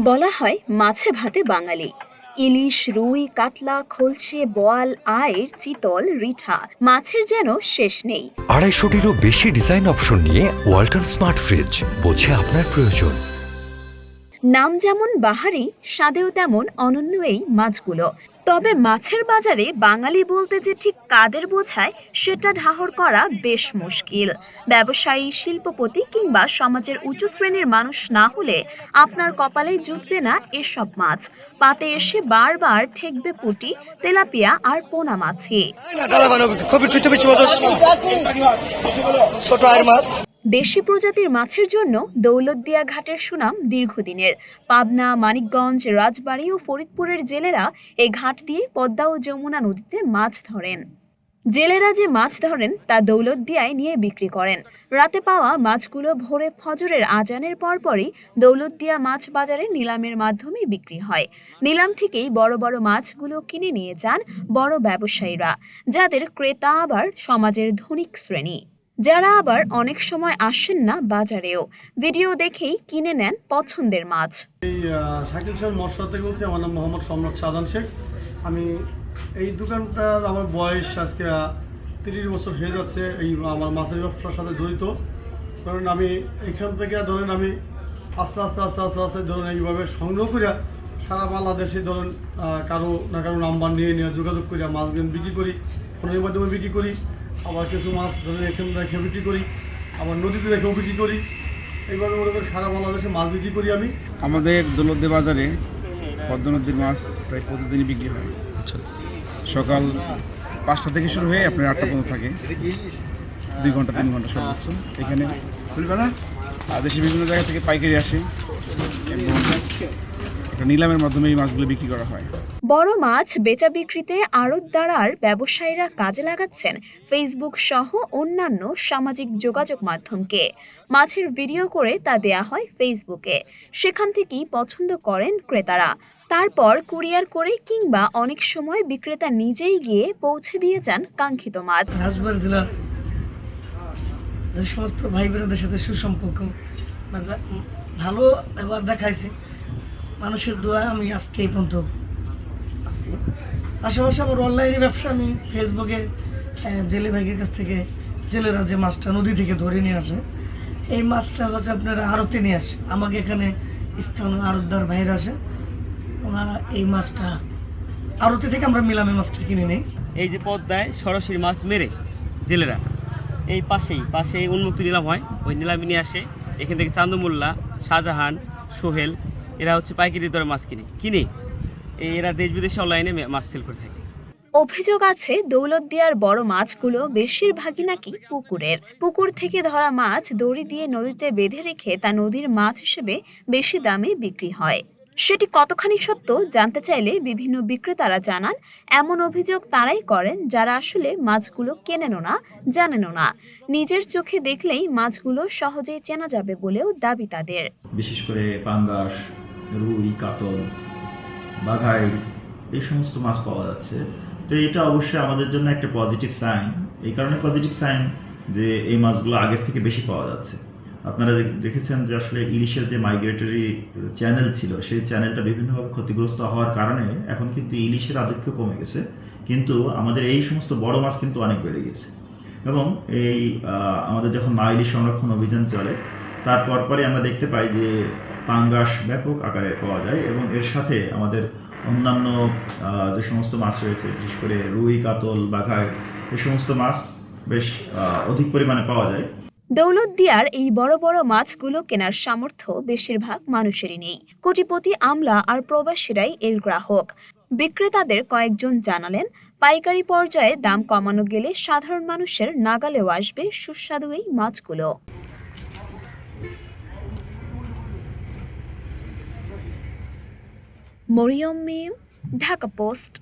বলা হয় মাছে ভাতে বাঙালি। ইলিশ, রুই, কাতলা খলছে বোয়াল, আয়ের, চিতল, রিঠা, মাছের যেন শেষ নেই। আড়াইশোটিরও বেশি ডিজাইন অপশন নিয়ে ওয়াল্টন স্মার্ট ফ্রিজ, বোঝে আপনার প্রয়োজন। নাম যেমন বাহারি, স্বাদেও তেমন অনন্য এই মাছগুলো। তবে মাছের বাজারে বাঙালি বলতে যে ঠিক কাদের বোঝায়, সেটা ঢাহর করা বেশ মুশকিল। ব্যবসায়ী, শিল্পপতি কিংবা সমাজের উঁচু শ্রেণির মানুষ না হলে আপনার কপালে জুটবে না এসব মাছ। পাতে এসে বারবার ঠেকবে পুটি, তেলাপিয়া আর পোনা মাছি ছোট মাছ। দেশি প্রজাতির মাছের জন্য দৌলতদিয়া ঘাটের সুনাম দীর্ঘদিনের। পাবনা, মানিকগঞ্জ, রাজবাড়ী ও ফরিদপুরের জেলেরা এই ঘাট দিয়ে পদ্মা ও যমুনা নদীতে মাছ ধরেন। জেলেরা যে মাছ ধরেন, তা দৌলতদিয়ায় নিয়ে বিক্রি করেন। রাতে পাওয়া মাছগুলো ভোরে ফজরের আজানের পরপরই দৌলতদিয়া মাছ বাজারে নিলামের মাধ্যমে বিক্রি হয়। নিলাম থেকেই বড় বড় মাছগুলো কিনে নিয়ে যান বড় ব্যবসায়ীরা, যাদের ক্রেতা আবার সমাজের ধনিক শ্রেণি। যারা আবার অনেক সময় আসেন না বাজারেও, ভিডিও দেখেই কিনে নেন পছন্দের মাছ। এই শাকিল মশলা থেকে বলছি, আমার নাম মোহাম্মদ সম্রাট সাদান শেখ। আমি এই দোকানটার আমার বয়স আজকে তিরিশ বছর হয়ে যাচ্ছে, এই আমার মাছের ব্যবসার সাথে জড়িত। কারণ আমি এখান থেকে, ধরেন আমি আস্তে আস্তে আস্তে আস্তে আস্তে, ধরুন এইভাবে সংগ্রহ করে সারা বাংলাদেশে ধরুন কারও না কারও নাম্বার নিয়ে নিয়ে যোগাযোগ করে মাছগুলো বিক্রি করি, ফোনের মাধ্যমে বিক্রি করি। আবার কিছু মাছ ধরে এখানে রেখে বিক্রি করি আবার নদীতে রেখেও বিক্রি করি। এইভাবে মনে করি সারা বাংলাদেশে মাছ বিক্রি করি আমি। আমাদের দৌলতদে বাজারে পদ্মা নদীর মাছ প্রায় প্রতিদিনই বিক্রি হয়। সকাল পাঁচটা থেকে শুরু হয়ে আপনার আটটা পর্যন্ত থাকে। দুই ঘণ্টা তিন ঘণ্টা সর্বোচ্চ। এখানে আর দেশে বিভিন্ন জায়গা থেকে পাইকারি আসে। এবং একটা নিলামের মাধ্যমে এই মাছগুলো বিক্রি করা হয়। বড় মাছ বেচা বিক্রিতে আড়তদারার ব্যবসায়ীরা কাজে লাগাচ্ছেন ফেসবুক সহ অন্যান্য সামাজিক যোগাযোগ মাধ্যমকে। মাছের ভিডিও করে তা দেয়া হয় ফেসবুকে সেখান থেকেই পছন্দ করেন ক্রেতারা। তারপর কুরিয়ার করে কিংবা অনেক সময় বিক্রেতা নিজেই গিয়ে পৌঁছে দিয়ে যান কাঙ্ক্ষিত মাছ। সমস্ত ভাই বোনদের সাথে সুসম্পর্ক উম, ভালো ব্যবহার দেখাইছি মানুষের দোয়া আমি আজকে এই পর্যন্ত আছি। পাশাপাশি আমার অনলাইনে ব্যবসা আমি ফেসবুকে জেলে ভাইয়ের কাছ থেকে জেলেরা যে মাছটা নদী থেকে ধরে নিয়ে আসে, এই মাছটা হচ্ছে আপনারা আড়তে নিয়ে আসে। আমাকে এখানে স্থানীয় আড়তদার ভাইরা আসে, ওনারা এই মাছটা আড়তে থেকে আমরা মিলামে মাছটা কিনে নিই। এই যে পদ্মায় সরাসরি মাছ মেরে জেলেরা, এই পাশেই পাশে উন্মুক্ত নিলাম হয়। ওই নিলামে নিয়ে আসে, এখান থেকে চান্দমোল্লা, শাহজাহান, সোহেল, এরা হচ্ছে পাইকারি দরে মাছ কিনে। কিনে এরা দেশ বিদেশে অনলাইনে মাছ সেল করে থাকে। অভিযোগ আছে দৌলতদিয়ার বড় মাছগুলো বেশিরভাগই নাকি পুকুরের। পুকুর থেকে ধরা মাছ দড়ি দিয়ে নদীতে বেঁধে রেখে তা নদীর মাছ হিসেবে বেশি দামে বিক্রি হয়। সেটি কতখানি সত্য জানতে চাইলে বিভিন্ন বিক্রেতারা জানান এমন অভিযোগ তারাই করেন যারা আসলে মাছগুলো কেনেনও না জানেনও না। নিজের চোখে দেখলেই মাছগুলো সহজেই চেনা যাবে বলেও দাবি তাদের। বিশেষ করে পাঙ্গাস রুই কাতল বাঘাই এই সমস্ত মাছ পাওয়া যাচ্ছে। তো এটা অবশ্যই আমাদের জন্য একটা পজিটিভ সাইন এই কারণে পজিটিভ সাইন যে এই মাছগুলো আগের থেকে বেশি পাওয়া যাচ্ছে। আপনারা দেখেছেন যে আসলে ইলিশের যে মাইগ্রেটরি চ্যানেল ছিল, সেই চ্যানেলটা বিভিন্নভাবে ক্ষতিগ্রস্ত হওয়ার কারণে এখন কিন্তু ইলিশের আধিক্য কমে গেছে। কিন্তু আমাদের এই সমস্ত বড় মাছ কিন্তু অনেক বেড়ে গেছে। এবং এই আমাদের যখন মা ইলিশ সংরক্ষণ অভিযান চলে তারপর পরে আমরা দেখতে পাই যে পাঙ্গাস ব্যাপক আকারে পাওয়া যায় এবং এর সাথে আমাদের অন্যান্য যে সমস্ত মাছ রয়েছে, বিশেষ করে রুই, কাতল বাঘায় এই সমস্ত মাছ বেশ অধিক পরিমাণে পাওয়া যায়। দৌলতদিয়ার এই বড় বড় মাছগুলো কেনার সামর্থ্য বেশিরভাগ মানুষেরই নেই। কোটিপতি আমলা আর প্রবাসীরাই এর গ্রাহক। বিক্রেতাদের কয়েকজন জানালেন, পাইকারি পর্যায়ে দাম কমানো গেলে সাধারণ মানুষের নাগালেও আসবে সুস্বাদু এই মাছগুলো। মরিয়ম মিম ঢাকা পোস্ট